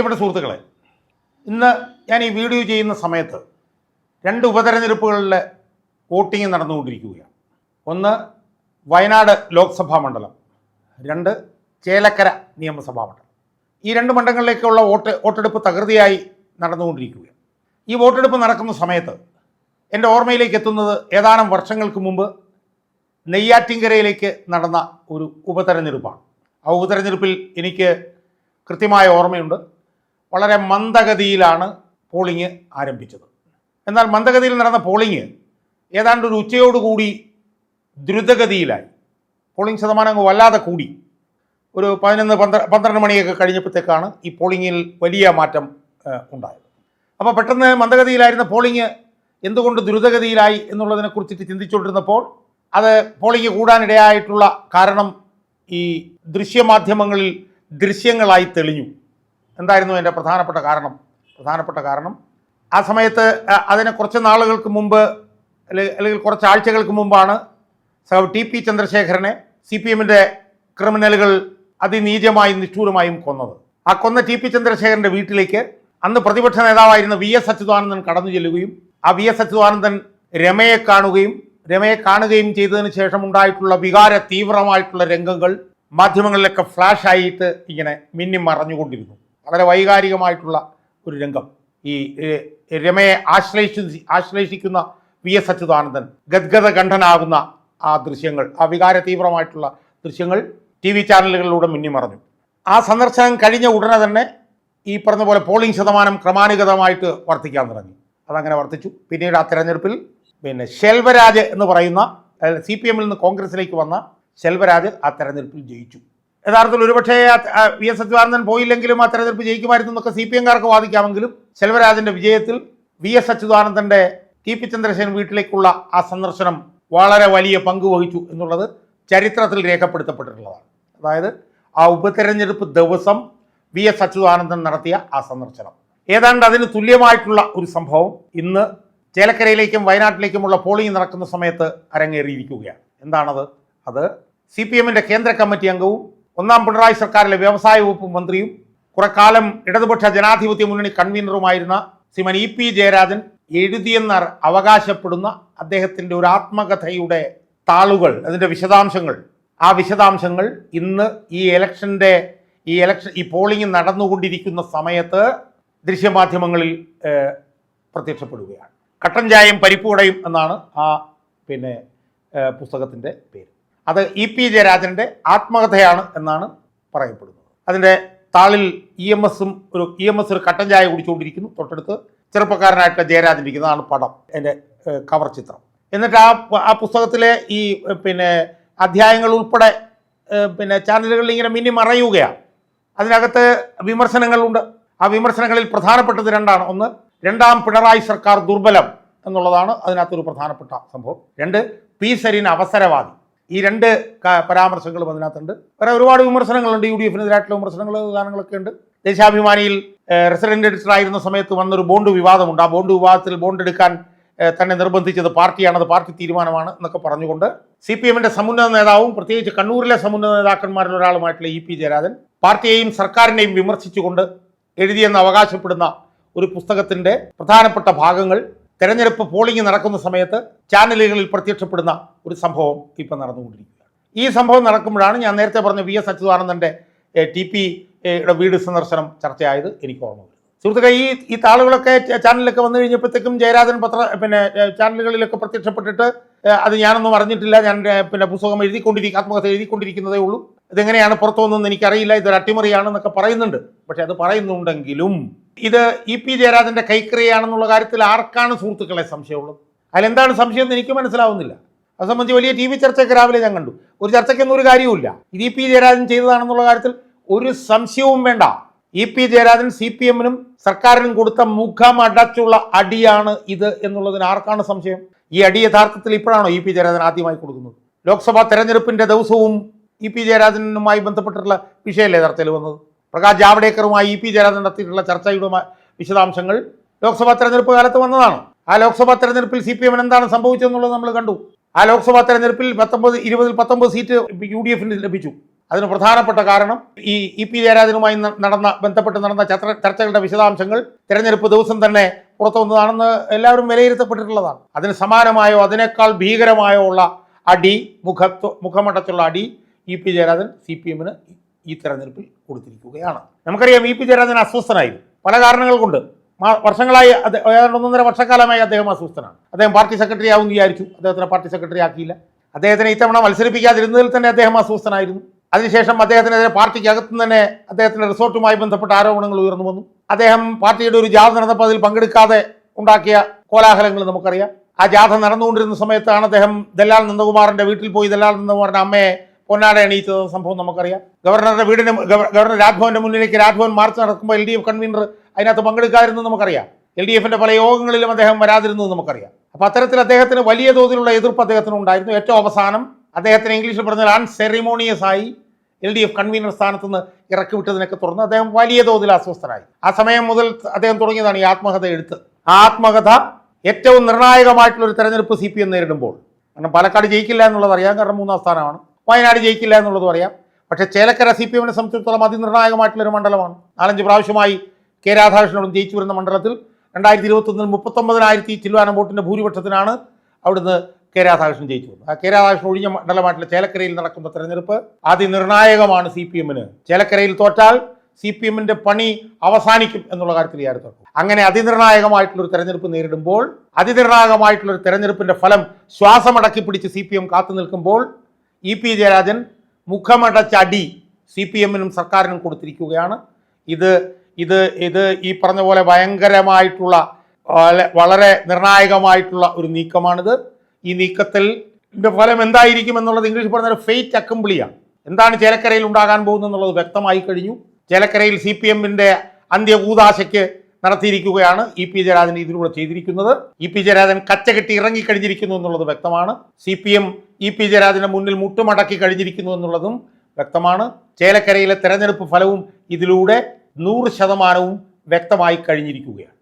പ്രിയപ്പെട്ട സുഹൃത്തുക്കളെ ഇന്ന് ഞാൻ ഈ വീഡിയോ ചെയ്യുന്ന സമയത്ത് രണ്ട് ഉപതെരഞ്ഞെടുപ്പുകളിലെ വോട്ടിംഗ് നടന്നുകൊണ്ടിരിക്കുകയാണ്. ഒന്ന് വയനാട് ലോക്സഭാ മണ്ഡലം രണ്ട് ചേലക്കര നിയമസഭാ മണ്ഡലം. ഈ രണ്ട് മണ്ഡലങ്ങളിലേക്കുള്ള വോട്ട് വോട്ടെടുപ്പ് തകൃതിയായി നടന്നുകൊണ്ടിരിക്കുകയാണ്. ഈ വോട്ടെടുപ്പ് നടക്കുന്ന സമയത്ത് എന്റെ ഓർമ്മയിലേക്ക് എത്തുന്നത് ഏതാനും വർഷങ്ങൾക്ക് മുമ്പ് നെയ്യാറ്റിങ്കരയിലേക്ക് നടന്ന ഒരു ഉപതെരഞ്ഞെടുപ്പാണ്. ആ ഉപതെരഞ്ഞെടുപ്പിൽ എനിക്ക് കൃത്യമായ ഓർമ്മയുണ്ട്. വളരെ മന്ദഗതിയിലാണ് പോളിംഗ് ആരംഭിച്ചത്. എന്നാൽ മന്ദഗതിയിൽ നടന്ന പോളിംഗ് ഏതാണ്ട് ഒരു ഉച്ചയോടുകൂടി ദ്രുതഗതിയിലായി. പോളിംഗ് ശതമാനം വല്ലാതെ കൂടി. ഒരു പതിനൊന്ന് പന്ത്ര പന്ത്രണ്ട് മണിയൊക്കെ കഴിഞ്ഞപ്പോഴത്തേക്കാണ് ഈ പോളിങ്ങിൽ വലിയ മാറ്റം ഉണ്ടായത്. അപ്പോൾ പെട്ടെന്ന് മന്ദഗതിയിലായിരുന്ന പോളിംഗ് എന്തുകൊണ്ട് ദ്രുതഗതിയിലായി എന്നുള്ളതിനെക്കുറിച്ചിട്ട് ചിന്തിച്ചുകൊണ്ടിരുന്നപ്പോൾ അത് പോളിംഗ് കൂടാനിടയായിട്ടുള്ള കാരണം ഈ ദൃശ്യമാധ്യമങ്ങളിൽ ദൃശ്യങ്ങളായി തെളിഞ്ഞു. എന്തായിരുന്നു അതിന്റെ പ്രധാനപ്പെട്ട കാരണം? പ്രധാനപ്പെട്ട കാരണം ആ സമയത്ത് അതിന് കുറച്ച് നാളുകൾക്ക് മുമ്പ് അല്ലെ- അല്ലെങ്കിൽ കുറച്ച് ആഴ്ചകൾക്ക് മുമ്പാണ് സഹ ടി പി ചന്ദ്രശേഖരനെ സി പി എമ്മിന്റെ ക്രിമിനലുകൾ അതിനീചമായും നിഷ്ഠൂരമായും കൊന്നത്. ആ കൊന്ന ടി പി ചന്ദ്രശേഖരന്റെ വീട്ടിലേക്ക് അന്ന് പ്രതിപക്ഷ നേതാവായിരുന്ന വി എസ് അച്യുതാനന്ദൻ കടന്നു ചെല്ലുകയും ആ വി എസ് അച്യുതാനന്ദൻ രമയെ കാണുകയും രമയെ കാണുകയും ചെയ്തതിന് ശേഷം ഉണ്ടായിട്ടുള്ള വികാര തീവ്രമായിട്ടുള്ള രംഗങ്ങൾ മാധ്യമങ്ങളിലൊക്കെ ഫ്ലാഷ് ആയിട്ട് ഇങ്ങനെ മിന്നി മറഞ്ഞുകൊണ്ടിരുന്നു. വളരെ വൈകാരികമായിട്ടുള്ള ഒരു രംഗം. ഈ രമയെ ആശ്ലേഷി ആശ്ലേഷിക്കുന്ന വി എസ് അച്യുതാനന്ദൻ ഗദ്ഗത കണ്ഠനാകുന്ന ആ ദൃശ്യങ്ങൾ ആ വികാര തീവ്രമായിട്ടുള്ള ദൃശ്യങ്ങൾ ടി വി ചാനലുകളിലൂടെ മിന്നിമറഞ്ഞു. ആ സന്ദർശനം കഴിഞ്ഞ ഉടനെ തന്നെ ഈ പറഞ്ഞ പോലെ പോളിംഗ് ശതമാനം ക്രമാനുഗതമായിട്ട് വർദ്ധിക്കാൻ തുടങ്ങി. അതങ്ങനെ വർദ്ധിച്ചു പിന്നീട് ആ തെരഞ്ഞെടുപ്പിൽ പിന്നെ ശെൽവരാജ് എന്ന് പറയുന്ന സി പി എമ്മിൽ നിന്ന് കോൺഗ്രസിലേക്ക് വന്ന ശെൽവരാജ് ആ തെരഞ്ഞെടുപ്പിൽ ജയിച്ചു. യഥാർത്ഥത്തിൽ ഒരുപക്ഷേ വി എസ് അച്യുതാനന്ദൻ പോയില്ലെങ്കിലും ആ തെരഞ്ഞെടുപ്പ് ജയിക്കുമായിരുന്നു എന്നൊക്കെ സി പി എംകാർക്ക് വാദിക്കാമെങ്കിലും ശെൽവരാജന്റെ വിജയത്തിൽ വി എസ് അച്യുതാനന്ദന്റെ ടി പി ചന്ദ്രശേഖരൻ വീട്ടിലേക്കുള്ള ആ സന്ദർശനം വളരെ വലിയ പങ്ക് വഹിച്ചു എന്നുള്ളത് ചരിത്രത്തിൽ രേഖപ്പെടുത്തപ്പെട്ടിട്ടുള്ളതാണ്. അതായത് ആ ഉപതെരഞ്ഞെടുപ്പ് ദിവസം വി എസ് അച്യുതാനന്ദൻ നടത്തിയ ആ സന്ദർശനം. ഏതാണ്ട് അതിന് തുല്യമായിട്ടുള്ള ഒരു സംഭവം ഇന്ന് ചേലക്കരയിലേക്കും വയനാട്ടിലേക്കുമുള്ള പോളിംഗ് നടക്കുന്ന സമയത്ത് അരങ്ങേറിയിരിക്കുകയാണ്. എന്താണത്? അത് സി പി എമ്മിന്റെ കേന്ദ്ര കമ്മിറ്റി അംഗവും ഒന്നാം പിണറായി സർക്കാരിലെ വ്യവസായ വകുപ്പ് മന്ത്രിയും കുറെ കാലം ഇടതുപക്ഷ ജനാധിപത്യ മുന്നണി കൺവീനറുമായിരുന്ന ശ്രീമൻ ഇ പി ജയരാജൻ എഴുതിയെന്ന് അവകാശപ്പെടുന്ന അദ്ദേഹത്തിന്റെ ഒരു ആത്മകഥയുടെ താളുകൾ അതിന്റെ വിശദാംശങ്ങൾ. ആ വിശദാംശങ്ങൾ ഇന്ന് ഈ ഇലക്ഷന്റെ ഈ ഇലക്ഷൻ ഈ പോളിംഗ് നടന്നുകൊണ്ടിരിക്കുന്ന സമയത്ത് ദൃശ്യമാധ്യമങ്ങളിൽ പ്രത്യക്ഷപ്പെടുകയാണ്. കട്ടൻ ചായയും എന്നാണ് ആ പിന്നെ പുസ്തകത്തിന്റെ പേര്. അത് ഇ പി ജയരാജന്റെ ആത്മകഥയാണ് എന്നാണ് പറയപ്പെടുന്നത്. അതിന്റെ താളിൽ ഇ എം എസും ഒരു ഇ എം എസ് ഒരു കട്ടൻ ചായ കുടിച്ചുകൊണ്ടിരിക്കുന്നു. തൊട്ടടുത്ത് ചെറുപ്പക്കാരനായിട്ടുള്ള ജയരാജൻ ഇരിക്കുന്നതാണ് പടം എന്റെ കവർ ചിത്രം. എന്നിട്ട് ആ ആ പുസ്തകത്തിലെ ഈ പിന്നെ അധ്യായങ്ങൾ ഉൾപ്പെടെ പിന്നെ ചാനലുകളിൽ ഇങ്ങനെ മിന്നി മറയുകയാണ്. അതിനകത്ത് വിമർശനങ്ങളുണ്ട് ആ വിമർശനങ്ങളിൽ പ്രധാനപ്പെട്ടത് രണ്ടാണ്. ഒന്ന് രണ്ടാം പിണറായി സർക്കാർ ദുർബലം എന്നുള്ളതാണ് അതിനകത്തൊരു പ്രധാനപ്പെട്ട സംഭവം. രണ്ട് പി സരീൻ അവസരവാദി. ഈ രണ്ട് പരാമർശങ്ങളും അതിനകത്തുണ്ട്. വേറെ ഒരുപാട് വിമർശനങ്ങളുണ്ട്. യു ഡി എഫിനെതിരായിട്ടുള്ള വിമർശനങ്ങൾ കാര്യങ്ങളൊക്കെ ഉണ്ട്. ദേശാഭിമാനിയിൽ റെസിഡന്റ് എഡിറ്റർ ആയിരുന്ന സമയത്ത് വന്നൊരു ബോണ്ട് വിവാദമുണ്ട്. ആ ബോണ്ട് വിവാദത്തിൽ ബോണ്ട് എടുക്കാൻ തന്നെ നിർബന്ധിച്ചത് പാർട്ടിയാണത്. പാർട്ടി തീരുമാനമാണ് എന്നൊക്കെ പറഞ്ഞുകൊണ്ട് സി പി എമ്മിന്റെ സമുന്നത നേതാവും പ്രത്യേകിച്ച് കണ്ണൂരിലെ സമുന്നത നേതാക്കന്മാരിൽ ഒരാളുമായിട്ടുള്ള ഇ പി ജയരാജൻ പാർട്ടിയെയും സർക്കാരിനെയും വിമർശിച്ചുകൊണ്ട് എഴുതിയെന്ന് അവകാശപ്പെടുന്ന ഒരു പുസ്തകത്തിന്റെ പ്രധാനപ്പെട്ട ഭാഗങ്ങൾ തെരഞ്ഞെടുപ്പ് പോളിംഗ് നടക്കുന്ന സമയത്ത് ചാനലുകളിൽ പ്രത്യക്ഷപ്പെടുന്ന ഒരു സംഭവം ഇപ്പം നടന്നുകൊണ്ടിരിക്കുകയാണ്. ഈ സംഭവം നടക്കുമ്പോഴാണ് ഞാൻ നേരത്തെ പറഞ്ഞ വി എസ് അച്യുതാനന്ദന്റെ ടി പി വീട് സന്ദർശനം ചർച്ചയായത് എനിക്ക് ഓർമ്മ സുഹൃത്തുക്കൾ ഈ ഈ താളുകളൊക്കെ ചാനലിലൊക്കെ വന്നു കഴിഞ്ഞപ്പോഴത്തേക്കും ജയരാജൻ പത്ര പിന്നെ ചാനലുകളിലൊക്കെ പ്രത്യക്ഷപ്പെട്ടിട്ട് അത് ഞാനൊന്നും അറിഞ്ഞിട്ടില്ല. ഞാൻ പിന്നെ പുസ്തകം എഴുതിക്കൊണ്ടിരിക്കുക ആത്മകഥ എഴുതിക്കൊണ്ടിരിക്കുന്നതേ ഉള്ളൂ. ഇതെങ്ങനെയാണ് പുറത്തു വന്നതെന്ന് എനിക്കറിയില്ല. ഇതൊരു അട്ടിമറിയാണെന്നൊക്കെ പറയുന്നുണ്ട്. പക്ഷേ അത് പറയുന്നുണ്ടെങ്കിലും ഇത് ഇ പി ജയരാജന്റെ കൈക്കറിയാണെന്നുള്ള കാര്യത്തിൽ ആർക്കാണ് സുഹൃത്തുക്കളെ സംശയമുള്ളത്? അതിലെന്താണ് സംശയം എന്ന് എനിക്ക് മനസ്സിലാവുന്നില്ല. അത് സംബന്ധിച്ച് വലിയ ടി വി ചർച്ചയൊക്കെ രാവിലെ ഞാൻ കണ്ടു. ഒരു ചർച്ചയ്ക്കൊന്നും ഒരു കാര്യവുമില്ല. ഇത് ഇ പി ജയരാജൻ ചെയ്തതാണെന്നുള്ള കാര്യത്തിൽ ഒരു സംശയവും വേണ്ട. E P Jayarajan C P എമ്മിനും സർക്കാരിനും കൊടുത്ത മുഖം അടച്ചുള്ള അടിയാണ് ഇത് എന്നുള്ളതിന് ആർക്കാണ് സംശയം? ഈ അടി യഥാർത്ഥത്തിൽ ഇപ്പോഴാണോ ഇ പി ജയരാജൻ ആദ്യമായി കൊടുക്കുന്നത്? ലോക്സഭാ തെരഞ്ഞെടുപ്പിന്റെ ദിവസവും ഇ പി ജയരാജനുമായി ബന്ധപ്പെട്ടിട്ടുള്ള വിഷയമല്ലേ ചർച്ചയിൽ വന്നത്? പ്രകാശ് ജാവ്ഡേക്കറുമായി ഇ പി ജയരാജൻ നടത്തിയിട്ടുള്ള ചർച്ചയുടെ വിശദാംശങ്ങൾ ലോക്സഭാ തെരഞ്ഞെടുപ്പ് കാലത്ത് വന്നതാണ്. ആ ലോക്സഭാ തെരഞ്ഞെടുപ്പിൽ സി പി എമ്മിന് എന്താണ് സംഭവിച്ചതെന്നുള്ളത് നമ്മൾ കണ്ടു. ആ ലോക്സഭാ തെരഞ്ഞെടുപ്പിൽ പത്തൊമ്പത് ഇരുപതിൽ പത്തൊമ്പത് സീറ്റ് യു ഡി എഫിന് ലഭിച്ചു. അതിന് പ്രധാനപ്പെട്ട കാരണം ഈ ഇ പി ജയരാജനുമായി നടന്ന ബന്ധപ്പെട്ട് നടന്ന ചർച്ചകളുടെ വിശദാംശങ്ങൾ തെരഞ്ഞെടുപ്പ് ദിവസം തന്നെ പുറത്തു വന്നതാണെന്ന് എല്ലാവരും വിലയിരുത്തപ്പെട്ടിട്ടുള്ളതാണ്. അതിന് സമാനമായോ അതിനേക്കാൾ ഭീകരമായോ ഉള്ള അടി മുഖത്വ മുഖമടച്ചുള്ള അടി E P Jayarajan C P എമ്മിന് ഈ തെരഞ്ഞെടുപ്പിൽ കൊടുത്തിരിക്കുകയാണ്. നമുക്കറിയാം ഇ പി ജയരാജൻ അസ്വസ്ഥനായിരുന്നു പല കാരണങ്ങൾ കൊണ്ട് വർഷങ്ങളായി ഏതാണ്ട് ഒന്നൊന്നര വർഷക്കാലമായി അദ്ദേഹം അസ്വസ്ഥനാണ്. അദ്ദേഹം പാർട്ടി സെക്രട്ടറി ആവും വിചാരിച്ചു. അദ്ദേഹത്തിനെ പാർട്ടി സെക്രട്ടറി ആക്കിയില്ല. അദ്ദേഹത്തിനെ ഇത്തവണ മത്സരിപ്പിക്കാതിരുന്നതിൽ തന്നെ അദ്ദേഹം അസ്വസ്ഥനായിരുന്നു. അതിനുശേഷം അദ്ദേഹത്തിനെതിരെ പാർട്ടിക്ക് അകത്തുനിന്ന് തന്നെ അദ്ദേഹത്തിന്റെ റിസോർട്ടുമായി ബന്ധപ്പെട്ട ആരോപണങ്ങൾ ഉയർന്നു വന്നു. അദ്ദേഹം പാർട്ടിയുടെ ഒരു ജാഥ നടന്നപ്പോൾ അതിൽ പങ്കെടുക്കാതെ ഉണ്ടാക്കിയ കോലാഹലങ്ങൾ നമുക്കറിയാം. ആ ജാഥ നടന്നുകൊണ്ടിരുന്ന സമയത്താണ് അദ്ദേഹം ദല്ലാൽ നന്ദകുമാറിന്റെ വീട്ടിൽ പോയി. ദല്ലാൽ നന്ദകുമാറിന്റെ അമ്മയെ പൊന്നാട എണീച്ചത് സംഭവം നമുക്കറിയാം. ഗവർണറുടെ വീടിന് ഗവർണർ രാജ്ഭവന്റെ മുന്നിലേക്ക് രാജ്ഭവൻ മാർച്ച് നടക്കുമ്പോൾ എൽ ഡി എഫ് കൺവീനർ അതിനകത്ത് പങ്കെടുക്കാതിരുന്നത് നമുക്കറിയാം. എൽ ഡി എഫിന്റെ പല യോഗങ്ങളിലും അദ്ദേഹം വരാതിരുന്നത് നമുക്കറിയാം. അപ്പൊ അത്തരത്തിൽ അദ്ദേഹത്തിന് വലിയ തോതിലുള്ള എതിർപ്പ് അദ്ദേഹത്തിന് ഉണ്ടായിരുന്നു. ഏറ്റവും അവസാനം അദ്ദേഹത്തിന് ഇംഗ്ലീഷിൽ പറഞ്ഞാൽ അൺസെറിമോണിയസ് ആയി എൽ ഡി എഫ് കൺവീനർ സ്ഥാനത്ത് നിന്ന് ഇറക്കി വിട്ടതിനൊക്കെ തുടർന്ന് അദ്ദേഹം വലിയ തോതിൽ അസ്വസ്ഥനായി. ആ സമയം മുതൽ അദ്ദേഹം തുടങ്ങിയതാണ് ഈ ആത്മകഥ എഴുത്ത്. ആ ആത്മകഥ ഏറ്റവും നിർണായകമായിട്ടുള്ള ഒരു തെരഞ്ഞെടുപ്പ് സി പി എം നേരിടുമ്പോൾ. കാരണം പാലക്കാട് ജയിക്കില്ല എന്നുള്ളത് അറിയാം കാരണം മൂന്നാം സ്ഥാനമാണ്. വയനാട് ജയിക്കില്ല എന്നുള്ളത് പറയാം. പക്ഷേ ചേലക്കര സി പി എമ്മിനെ സംബന്ധിച്ചിടത്തോളം അതിനിർണായകമായിട്ടുള്ളൊരു മണ്ഡലമാണ്. നാലഞ്ച് പ്രാവശ്യമായി കെ രാധാകൃഷ്ണനോടും ജയിച്ചു വരുന്ന മണ്ഡലത്തിൽ രണ്ടായിരത്തി ഇരുപത്തൊന്നിൽ മുപ്പത്തൊമ്പതിനായിരത്തി ചില്ലുവാനം വോട്ടിന്റെ ഭൂരിപക്ഷത്തിനാണ് അവിടുന്ന് കെ രാധാകൃഷ്ണൻ ജയിച്ചു വന്നത് ആ കെ രാധാകൃഷ്ണൻ ഒഴിഞ്ഞ മണ്ഡലമായിട്ടുള്ള ചേലക്കരയിൽ നടക്കുന്ന തെരഞ്ഞെടുപ്പ് അതിനിർണായകമാണ് സി പി എമ്മിന് ചേലക്കരയിൽ തോറ്റാൽ സി പി എമ്മിന്റെ പണി അവസാനിക്കും എന്നുള്ള കാര്യത്തിൽ യാതൊരു തർക്കവും അങ്ങനെ അതിനിർണായകമായിട്ടുള്ളൊരു തെരഞ്ഞെടുപ്പ് നേരിടുമ്പോൾ അതിനിർണായകമായിട്ടുള്ളൊരു തെരഞ്ഞെടുപ്പിന്റെ ഫലം ശ്വാസമടക്കി പിടിച്ച് സി പി എം കാത്തു നിൽക്കുമ്പോൾ ഇ പി ജയരാജൻ മുഖമടച്ചടി സി പി എമ്മിനും സർക്കാരിനും കൊടുത്തിരിക്കുകയാണ്. ഇത് ഇത് ഇത് ഈ പറഞ്ഞ പോലെ ഭയങ്കരമായിട്ടുള്ള വളരെ നിർണായകമായിട്ടുള്ള ഒരു നീക്കമാണിത്. ഈ നീക്കത്തിൽ ഫലം എന്തായിരിക്കും എന്നുള്ളത് ഇംഗ്ലീഷ് പറഞ്ഞ ഫെയ്റ്റ് അക്കംപ്ലിയാണ് എന്താണ് ചേലക്കരയിൽ ഉണ്ടാകാൻ പോകുന്നത് എന്നുള്ളത് വ്യക്തമായി കഴിഞ്ഞു. ചേലക്കരയിൽ സി പി എമ്മിന്റെ അന്ത്യകൂതാശയ്ക്ക് നടത്തിയിരിക്കുകയാണ് ഇ പി ജയരാജൻ ഇതിലൂടെ ചെയ്തിരിക്കുന്നത്. ഇ പി ജയരാജൻ കച്ചകെട്ടി ഇറങ്ങിക്കഴിഞ്ഞിരിക്കുന്നു എന്നുള്ളത് വ്യക്തമാണ്. C P M E P ജയരാജന്റെ മുന്നിൽ മുട്ടുമടക്കി കഴിഞ്ഞിരിക്കുന്നു എന്നുള്ളതും വ്യക്തമാണ്. ചേലക്കരയിലെ തെരഞ്ഞെടുപ്പ് ഫലവും ഇതിലൂടെ നൂറ് ശതമാനവും വ്യക്തമായി കഴിഞ്ഞിരിക്കുകയാണ്.